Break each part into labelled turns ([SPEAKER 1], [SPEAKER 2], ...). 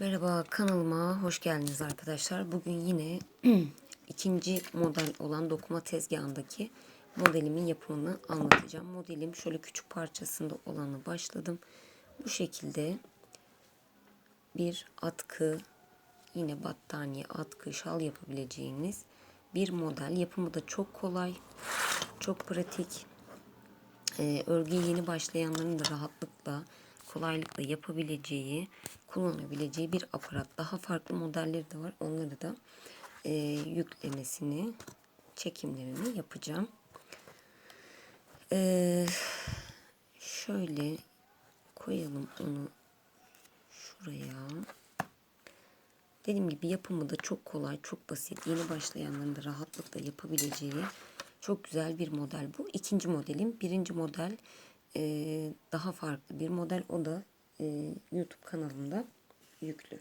[SPEAKER 1] Merhaba kanalıma hoş geldiniz arkadaşlar. Bugün yine ikinci model olan dokuma tezgahındaki modelimin yapımını anlatacağım. Modelim şöyle küçük parçasında olanı başladım. Bu şekilde bir atkı, yine battaniye, atkı, şal yapabileceğiniz bir model. Yapımı da çok kolay, çok pratik. Ee, örgüye yeni başlayanların da rahatlıkla, kolaylıkla yapabileceği, kullanabileceği bir aparat. Daha farklı modelleri de var. Onları da e, yüklemesini, çekimlerini yapacağım. Ee, şöyle koyalım onu şuraya. Dediğim gibi yapımı da çok kolay, çok basit. Yeni başlayanların da rahatlıkla yapabileceği çok güzel bir model bu. İkinci modelim. Birinci model e, daha farklı bir model. O da e, YouTube kanalımda yüklü.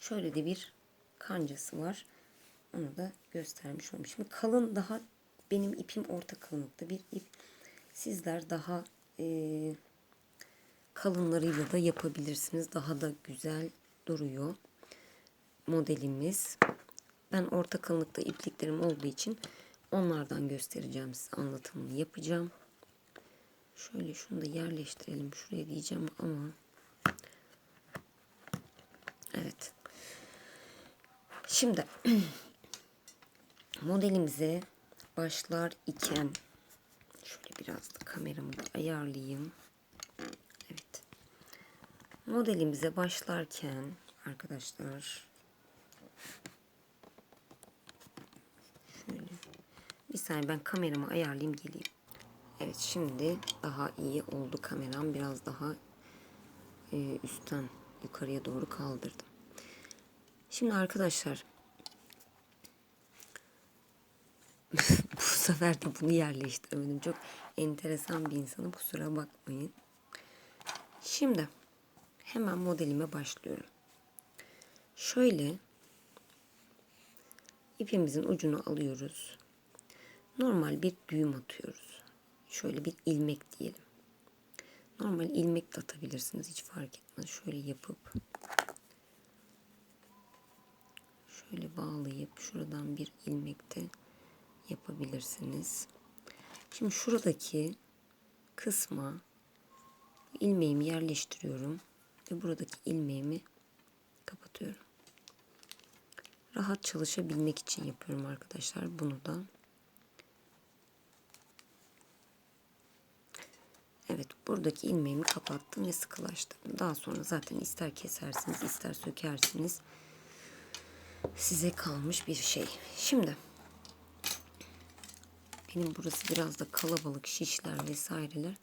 [SPEAKER 1] Şöyle de bir kancası var. Onu da göstermiş olayım. Şimdi kalın daha benim ipim orta kalınlıkta bir ip. Sizler daha e, kalınlarıyla da yapabilirsiniz. Daha da güzel duruyor modelimiz. Ben orta kalınlıkta ipliklerim olduğu için onlardan göstereceğim size anlatımını yapacağım. Şöyle şunu da yerleştirelim şuraya diyeceğim ama evet. Şimdi modelimize başlar iken şöyle biraz da kameramı da ayarlayayım. Evet. Modelimize başlarken arkadaşlar şöyle bir saniye ben kameramı ayarlayayım geleyim. Evet şimdi daha iyi oldu kameram. Biraz daha e, üstten yukarıya doğru kaldırdım. Şimdi arkadaşlar bu sefer de bunu yerleştiremedim. Çok enteresan bir insanım. Kusura bakmayın. Şimdi hemen modelime başlıyorum. Şöyle ipimizin ucunu alıyoruz. Normal bir düğüm atıyoruz. Şöyle bir ilmek diyelim. Normal ilmek de atabilirsiniz. Hiç fark etmez. Şöyle yapıp şöyle bağlayıp şuradan bir ilmek de yapabilirsiniz. Şimdi şuradaki kısma ilmeğimi yerleştiriyorum ve buradaki ilmeğimi kapatıyorum. Rahat çalışabilmek için yapıyorum arkadaşlar bunu da. Evet buradaki ilmeğimi kapattım ve sıkılaştırdım. Daha sonra zaten ister kesersiniz ister sökersiniz. Size kalmış bir şey. Şimdi benim burası biraz da kalabalık şişler vesaireler.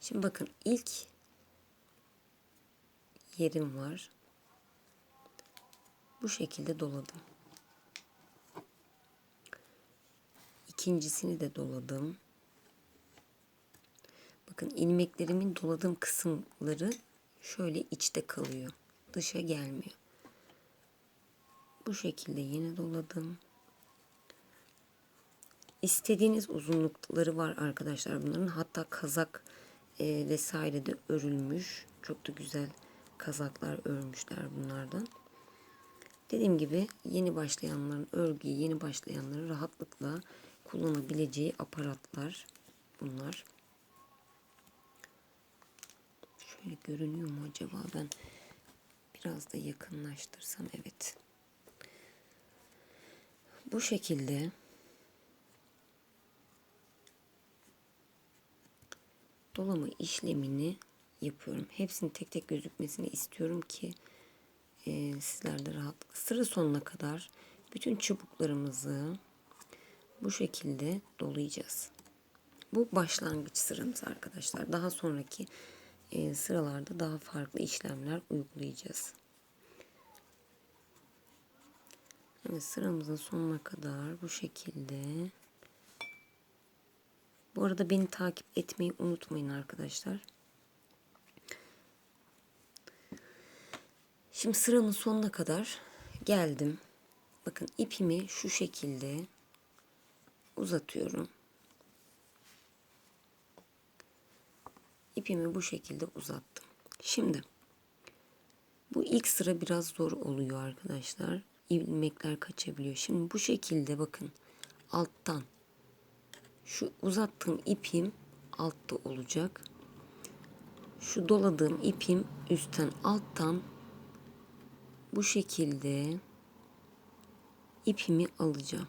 [SPEAKER 1] Şimdi bakın ilk yerim var. Bu şekilde doladım. İkincisini de doladım. Bakın ilmeklerimin doladığım kısımları şöyle içte kalıyor. Dışa gelmiyor. Bu şekilde yine doladım. İstediğiniz uzunlukları var arkadaşlar bunların. Hatta kazak e, vesaire de örülmüş. Çok da güzel kazaklar örmüşler bunlardan. Dediğim gibi yeni başlayanların örgüye yeni başlayanların rahatlıkla kullanabileceği aparatlar bunlar. Şöyle görünüyor mu acaba ben biraz da yakınlaştırsam evet. Bu şekilde dolama işlemini yapıyorum. Hepsini tek tek gözükmesini istiyorum ki e, sizler de rahat sıra sonuna kadar bütün çubuklarımızı bu şekilde dolayacağız. Bu başlangıç sıramız arkadaşlar. Daha sonraki e, sıralarda daha farklı işlemler uygulayacağız. Evet sıramızın sonuna kadar bu şekilde. Bu arada beni takip etmeyi unutmayın arkadaşlar. Şimdi sıranın sonuna kadar geldim. Bakın ipimi şu şekilde uzatıyorum. İpimi bu şekilde uzattım. Şimdi Bu ilk sıra biraz zor oluyor arkadaşlar. İlmekler kaçabiliyor. Şimdi bu şekilde bakın alttan şu uzattığım ipim altta olacak. Şu doladığım ipim üstten alttan bu şekilde ipimi alacağım.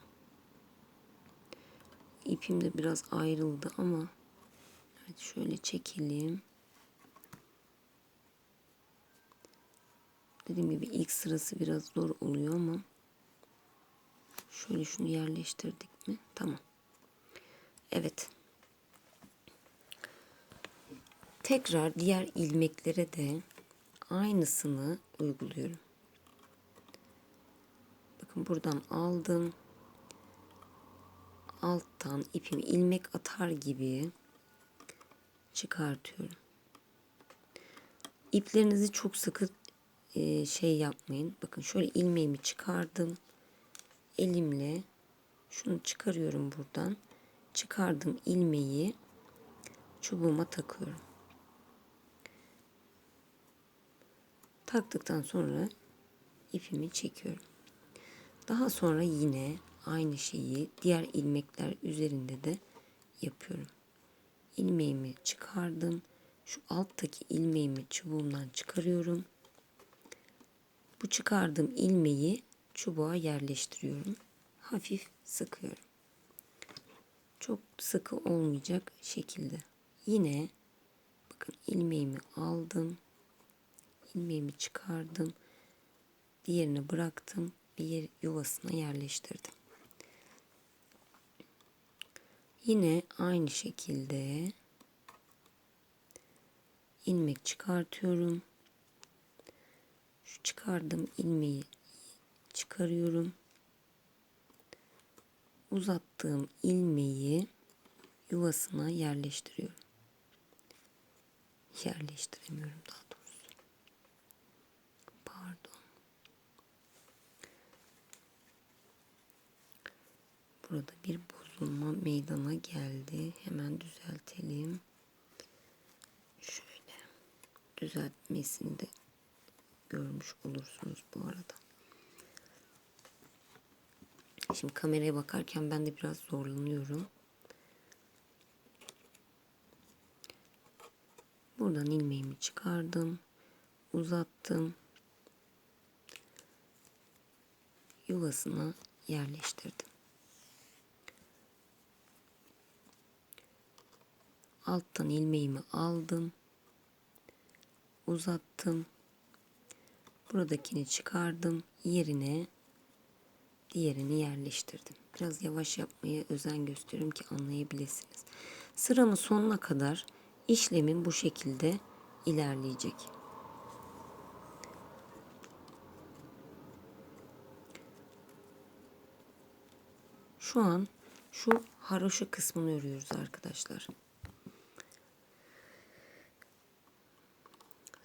[SPEAKER 1] İpim de biraz ayrıldı ama evet şöyle çekelim. Dediğim gibi ilk sırası biraz zor oluyor ama şöyle şunu yerleştirdik mi? Tamam. Evet. Tekrar diğer ilmeklere de aynısını uyguluyorum. Bakın buradan aldım. Alttan ipimi ilmek atar gibi çıkartıyorum. İplerinizi çok sıkı e, şey yapmayın. Bakın şöyle ilmeğimi çıkardım. Elimle şunu çıkarıyorum buradan. Çıkardım ilmeği çubuğuma takıyorum. Taktıktan sonra ipimi çekiyorum. Daha sonra yine aynı şeyi diğer ilmekler üzerinde de yapıyorum. İlmeğimi çıkardım. Şu alttaki ilmeğimi çubuğumdan çıkarıyorum. Bu çıkardığım ilmeği çubuğa yerleştiriyorum. Hafif sıkıyorum. Çok sıkı olmayacak şekilde. Yine bakın ilmeğimi aldım. ilmeğimi çıkardım. Diğerini bıraktım. Bir yer yuvasına yerleştirdim. Yine aynı şekilde ilmek çıkartıyorum. Şu çıkardığım ilmeği çıkarıyorum. Uzattığım ilmeği yuvasına yerleştiriyorum. Yerleştiremiyorum daha doğrusu. Pardon. Burada bir bozulma meydana geldi. Hemen düzeltelim. Şöyle düzeltmesini de görmüş olursunuz bu arada. Şimdi kameraya bakarken ben de biraz zorlanıyorum. Buradan ilmeğimi çıkardım. Uzattım. Yuvasına yerleştirdim. Alttan ilmeğimi aldım. Uzattım. Buradakini çıkardım. Yerine diğerini yerleştirdim. Biraz yavaş yapmaya özen gösteriyorum ki anlayabilirsiniz. Sıramın sonuna kadar işlemin bu şekilde ilerleyecek. Şu an şu haroşa kısmını örüyoruz arkadaşlar.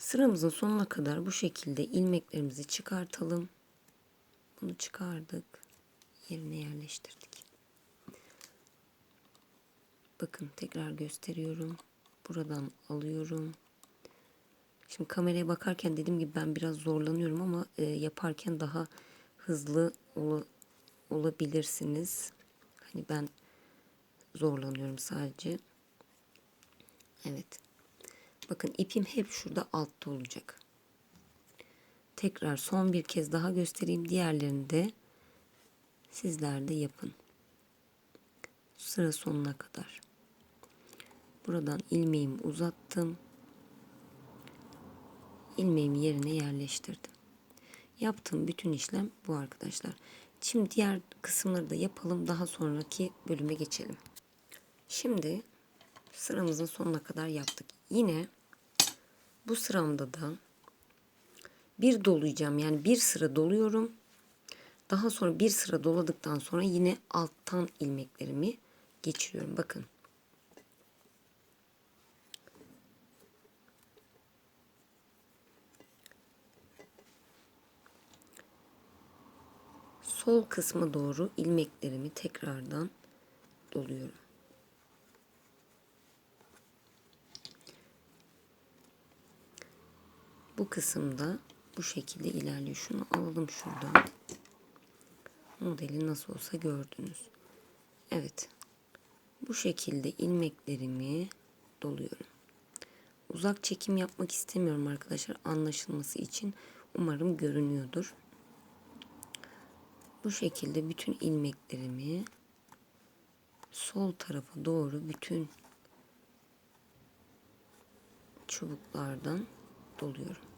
[SPEAKER 1] Sıramızın sonuna kadar bu şekilde ilmeklerimizi çıkartalım. Bunu çıkardık. Yerine yerleştirdik. Bakın tekrar gösteriyorum. Buradan alıyorum. Şimdi kameraya bakarken dediğim gibi ben biraz zorlanıyorum ama e, yaparken daha hızlı ol, olabilirsiniz. Hani ben zorlanıyorum sadece. Evet. Bakın ipim hep şurada altta olacak. Tekrar son bir kez daha göstereyim. Diğerlerini de sizler de yapın. Sıra sonuna kadar. Buradan ilmeğimi uzattım. ilmeğimi yerine yerleştirdim. Yaptığım bütün işlem bu arkadaşlar. Şimdi diğer kısımları da yapalım. Daha sonraki bölüme geçelim. Şimdi sıramızın sonuna kadar yaptık. Yine bu sıramda da bir dolayacağım. Yani bir sıra doluyorum. Daha sonra bir sıra doladıktan sonra yine alttan ilmeklerimi geçiriyorum. Bakın. Sol kısma doğru ilmeklerimi tekrardan doluyorum. Bu kısımda bu şekilde ilerliyor. Şunu alalım şuradan. Modeli nasıl olsa gördünüz. Evet. Bu şekilde ilmeklerimi doluyorum. Uzak çekim yapmak istemiyorum arkadaşlar anlaşılması için. Umarım görünüyordur. Bu şekilde bütün ilmeklerimi sol tarafa doğru bütün çubuklardan doluyorum.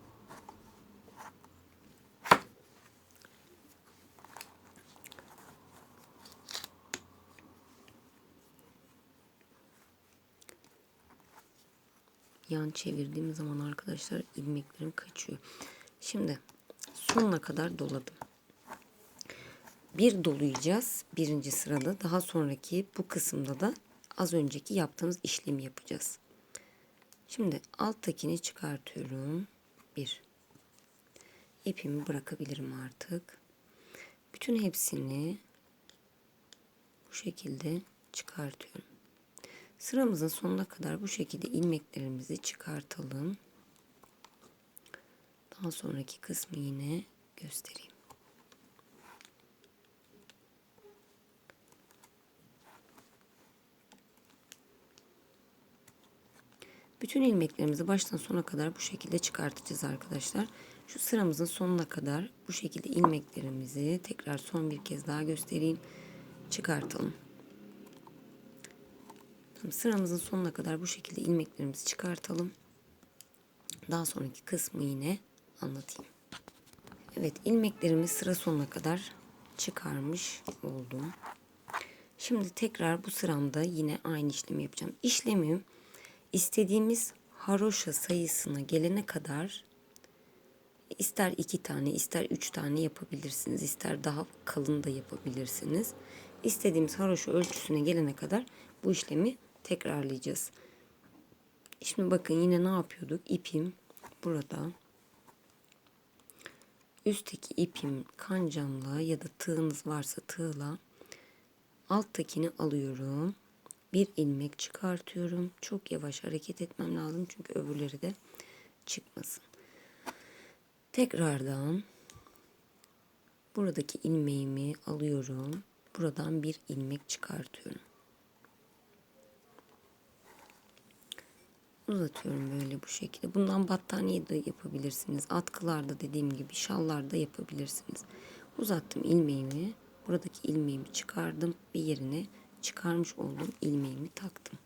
[SPEAKER 1] Yan çevirdiğim zaman arkadaşlar ilmeklerim kaçıyor. Şimdi sonuna kadar doladım. Bir dolayacağız birinci sırada. Daha sonraki bu kısımda da az önceki yaptığımız işlemi yapacağız. Şimdi alttakini çıkartıyorum. Bir. İpimi bırakabilirim artık. Bütün hepsini bu şekilde çıkartıyorum. Sıramızın sonuna kadar bu şekilde ilmeklerimizi çıkartalım. Daha sonraki kısmı yine göstereyim. Bütün ilmeklerimizi baştan sona kadar bu şekilde çıkartacağız arkadaşlar. Şu sıramızın sonuna kadar bu şekilde ilmeklerimizi tekrar son bir kez daha göstereyim. Çıkartalım. Şimdi sıramızın sonuna kadar bu şekilde ilmeklerimizi çıkartalım. Daha sonraki kısmı yine anlatayım. Evet ilmeklerimi sıra sonuna kadar çıkarmış oldum. Şimdi tekrar bu sıramda yine aynı işlemi yapacağım. İşlemim istediğimiz haroşa sayısına gelene kadar ister iki tane ister üç tane yapabilirsiniz. ister daha kalın da yapabilirsiniz. İstediğimiz haroşa ölçüsüne gelene kadar bu işlemi tekrarlayacağız. Şimdi bakın yine ne yapıyorduk? İpim burada. Üstteki ipim kancamla ya da tığınız varsa tığla alttakini alıyorum. Bir ilmek çıkartıyorum. Çok yavaş hareket etmem lazım çünkü öbürleri de çıkmasın. Tekrardan buradaki ilmeğimi alıyorum. Buradan bir ilmek çıkartıyorum. Uzatıyorum böyle bu şekilde. Bundan battaniye de yapabilirsiniz. Atkılarda dediğim gibi şallarda yapabilirsiniz. Uzattım ilmeğimi. Buradaki ilmeğimi çıkardım. Bir yerine çıkarmış olduğum ilmeğimi taktım.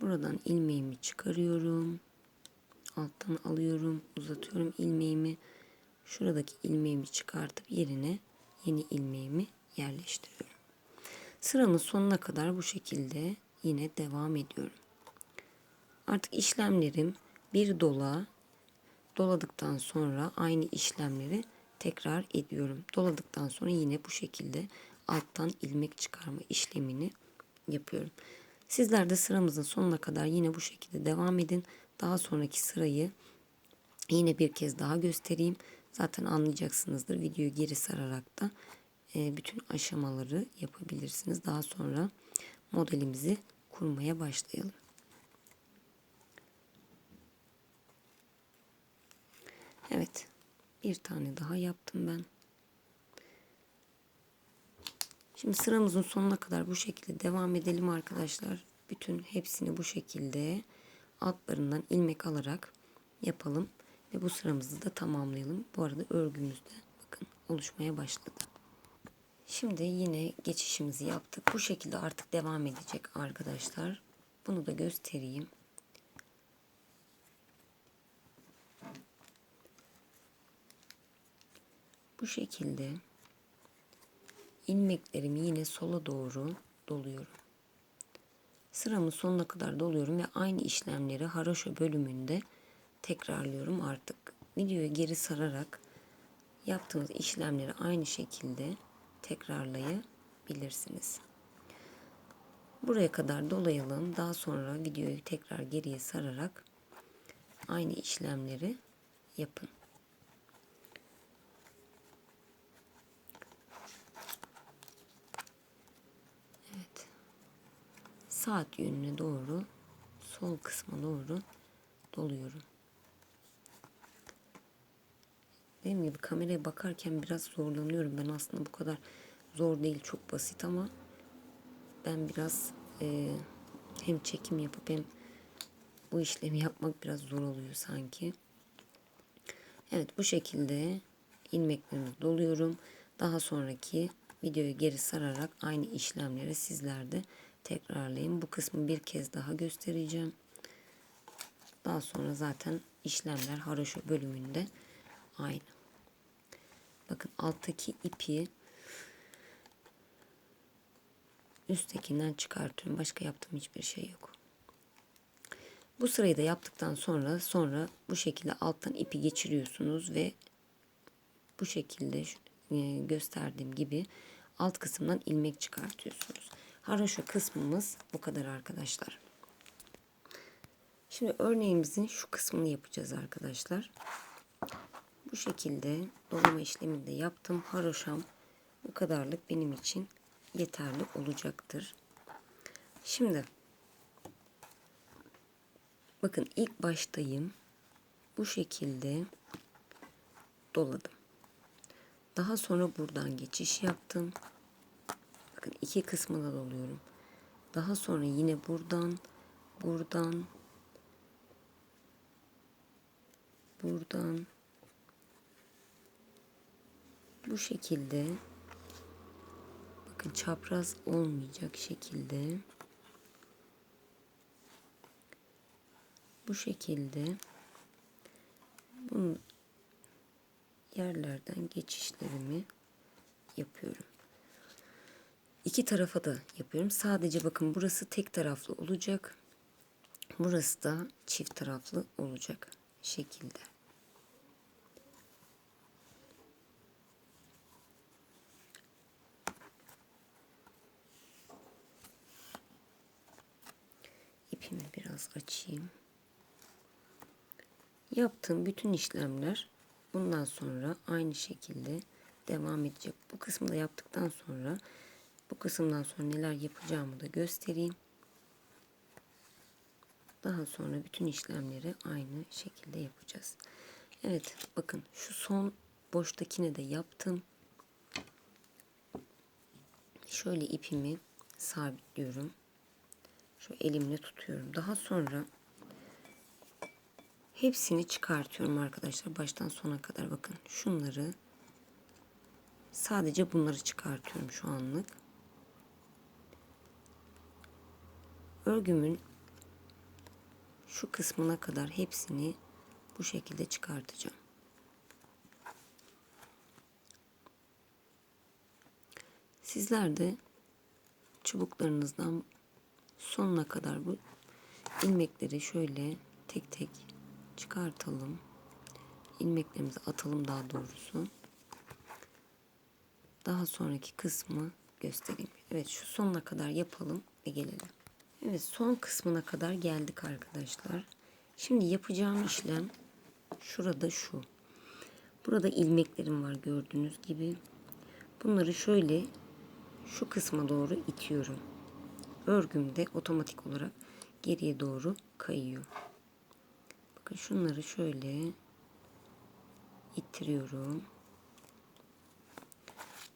[SPEAKER 1] Buradan ilmeğimi çıkarıyorum. Alttan alıyorum. Uzatıyorum ilmeğimi. Şuradaki ilmeğimi çıkartıp yerine yeni ilmeğimi yerleştiriyorum. Sıramın sonuna kadar bu şekilde yine devam ediyorum. Artık işlemlerim bir dola doladıktan sonra aynı işlemleri tekrar ediyorum. Doladıktan sonra yine bu şekilde alttan ilmek çıkarma işlemini yapıyorum. Sizler de sıramızın sonuna kadar yine bu şekilde devam edin. Daha sonraki sırayı yine bir kez daha göstereyim. Zaten anlayacaksınızdır videoyu geri sararak da bütün aşamaları yapabilirsiniz. Daha sonra modelimizi kurmaya başlayalım. Evet. Bir tane daha yaptım ben. Şimdi sıramızın sonuna kadar bu şekilde devam edelim arkadaşlar. Bütün hepsini bu şekilde altlarından ilmek alarak yapalım. Ve bu sıramızı da tamamlayalım. Bu arada örgümüz de bakın oluşmaya başladı. Şimdi yine geçişimizi yaptık. Bu şekilde artık devam edecek arkadaşlar. Bunu da göstereyim. Bu şekilde ilmeklerimi yine sola doğru doluyorum. Sıramın sonuna kadar doluyorum ve aynı işlemleri haroşa bölümünde tekrarlıyorum artık. Videoyu geri sararak yaptığımız işlemleri aynı şekilde tekrarlayabilirsiniz. Buraya kadar dolayalım. Daha sonra videoyu tekrar geriye sararak aynı işlemleri yapın. Evet. Saat yönüne doğru sol kısma doğru doluyorum. Dediğim gibi kameraya bakarken biraz zorlanıyorum. Ben aslında bu kadar zor değil, çok basit ama ben biraz e, hem çekim yapıp hem bu işlemi yapmak biraz zor oluyor sanki. Evet bu şekilde ilmeklerimi doluyorum. Daha sonraki videoyu geri sararak aynı işlemleri sizler de tekrarlayın. Bu kısmı bir kez daha göstereceğim. Daha sonra zaten işlemler haroşa bölümünde aynı. Bakın alttaki ipi üsttekinden çıkartıyorum. Başka yaptığım hiçbir şey yok. Bu sırayı da yaptıktan sonra sonra bu şekilde alttan ipi geçiriyorsunuz ve bu şekilde e, gösterdiğim gibi alt kısımdan ilmek çıkartıyorsunuz. Haroşa kısmımız bu kadar arkadaşlar. Şimdi örneğimizin şu kısmını yapacağız arkadaşlar. Bu şekilde dolama işlemini de yaptım. Haroşam bu kadarlık benim için yeterli olacaktır. Şimdi bakın ilk baştayım. Bu şekilde doladım. Daha sonra buradan geçiş yaptım. Bakın iki kısmına doluyorum. Daha sonra yine buradan, buradan, buradan bu şekilde bakın çapraz olmayacak şekilde bu şekilde bunu yerlerden geçişlerimi yapıyorum. İki tarafa da yapıyorum. Sadece bakın burası tek taraflı olacak. Burası da çift taraflı olacak şekilde. İpimi biraz açayım. Yaptığım bütün işlemler bundan sonra aynı şekilde devam edecek. Bu kısmı da yaptıktan sonra bu kısımdan sonra neler yapacağımı da göstereyim. Daha sonra bütün işlemleri aynı şekilde yapacağız. Evet bakın şu son boştakine de yaptım. Şöyle ipimi sabitliyorum. Şu elimle tutuyorum. Daha sonra hepsini çıkartıyorum arkadaşlar. Baştan sona kadar bakın. Şunları sadece bunları çıkartıyorum şu anlık. Örgümün şu kısmına kadar hepsini bu şekilde çıkartacağım. Sizler de çubuklarınızdan sonuna kadar bu ilmekleri şöyle tek tek çıkartalım. İlmeklerimizi atalım daha doğrusu. Daha sonraki kısmı göstereyim. Evet şu sonuna kadar yapalım ve gelelim. Evet son kısmına kadar geldik arkadaşlar. Şimdi yapacağım işlem şurada şu. Burada ilmeklerim var gördüğünüz gibi. Bunları şöyle şu kısma doğru itiyorum. Örgüm de otomatik olarak geriye doğru kayıyor. Bakın şunları şöyle ittiriyorum.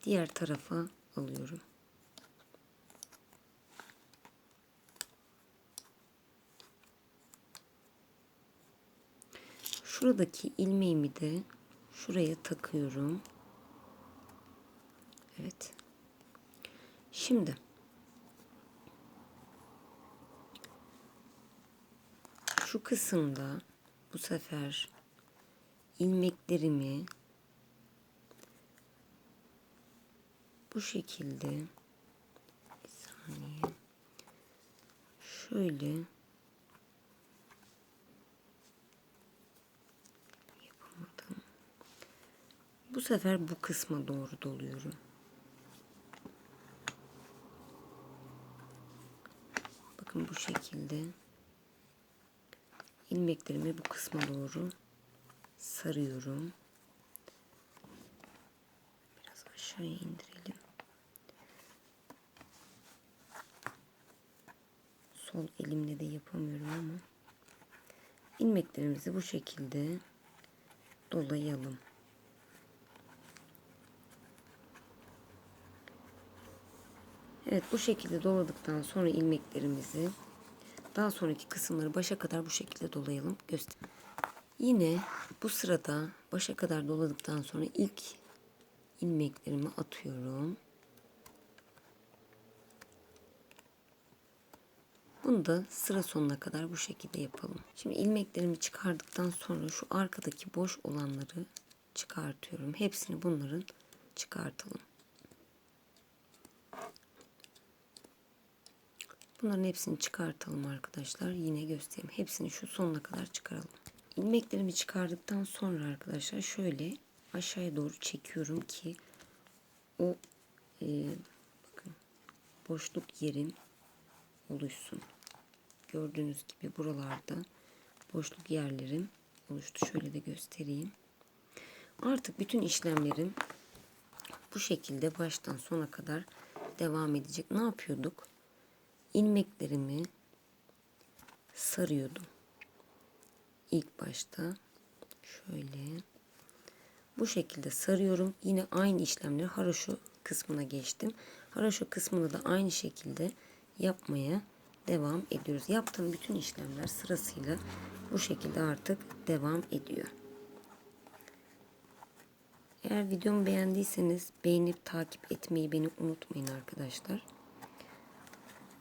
[SPEAKER 1] Diğer tarafa alıyorum. Şuradaki ilmeğimi de şuraya takıyorum. Evet. Şimdi şu kısımda bu sefer ilmeklerimi bu şekilde bir saniye şöyle Bu sefer bu kısma doğru doluyorum. Bakın bu şekilde ilmeklerimi bu kısma doğru sarıyorum. Biraz aşağıya indirelim. Sol elimle de yapamıyorum ama ilmeklerimizi bu şekilde dolayalım. Evet bu şekilde doladıktan sonra ilmeklerimizi daha sonraki kısımları başa kadar bu şekilde dolayalım. Göster. Yine bu sırada başa kadar doladıktan sonra ilk ilmeklerimi atıyorum. Bunu da sıra sonuna kadar bu şekilde yapalım. Şimdi ilmeklerimi çıkardıktan sonra şu arkadaki boş olanları çıkartıyorum. Hepsini bunların çıkartalım. Bunların hepsini çıkartalım arkadaşlar. Yine göstereyim. Hepsini şu sonuna kadar çıkaralım. İlmeklerimi çıkardıktan sonra arkadaşlar şöyle aşağıya doğru çekiyorum ki o e, bakın boşluk yerin oluşsun. Gördüğünüz gibi buralarda boşluk yerlerim oluştu. Şöyle de göstereyim. Artık bütün işlemlerim bu şekilde baştan sona kadar devam edecek. Ne yapıyorduk? İlmeklerimi sarıyordum. İlk başta şöyle bu şekilde sarıyorum. Yine aynı işlemleri haroşo kısmına geçtim. Haroşo kısmını da aynı şekilde yapmaya devam ediyoruz. Yaptığım bütün işlemler sırasıyla bu şekilde artık devam ediyor. Eğer videomu beğendiyseniz beğenip takip etmeyi beni unutmayın arkadaşlar.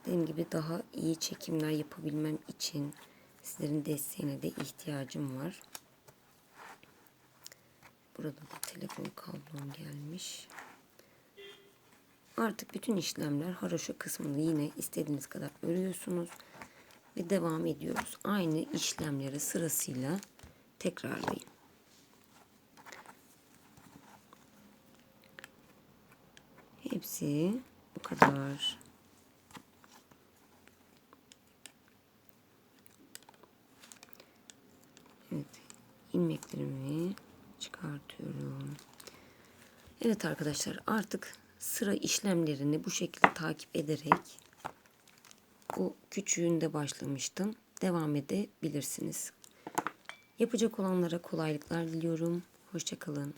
[SPEAKER 1] Dediğim gibi daha iyi çekimler yapabilmem için sizlerin desteğine de ihtiyacım var. Burada da telefon kablom gelmiş. Artık bütün işlemler haroşa kısmını yine istediğiniz kadar örüyorsunuz ve devam ediyoruz. Aynı işlemleri sırasıyla tekrarlayın. Hepsi bu kadar. Evet. İlmeklerimi çıkartıyorum. Evet arkadaşlar artık sıra işlemlerini bu şekilde takip ederek bu küçüğünde başlamıştım. Devam edebilirsiniz. Yapacak olanlara kolaylıklar diliyorum. Hoşçakalın.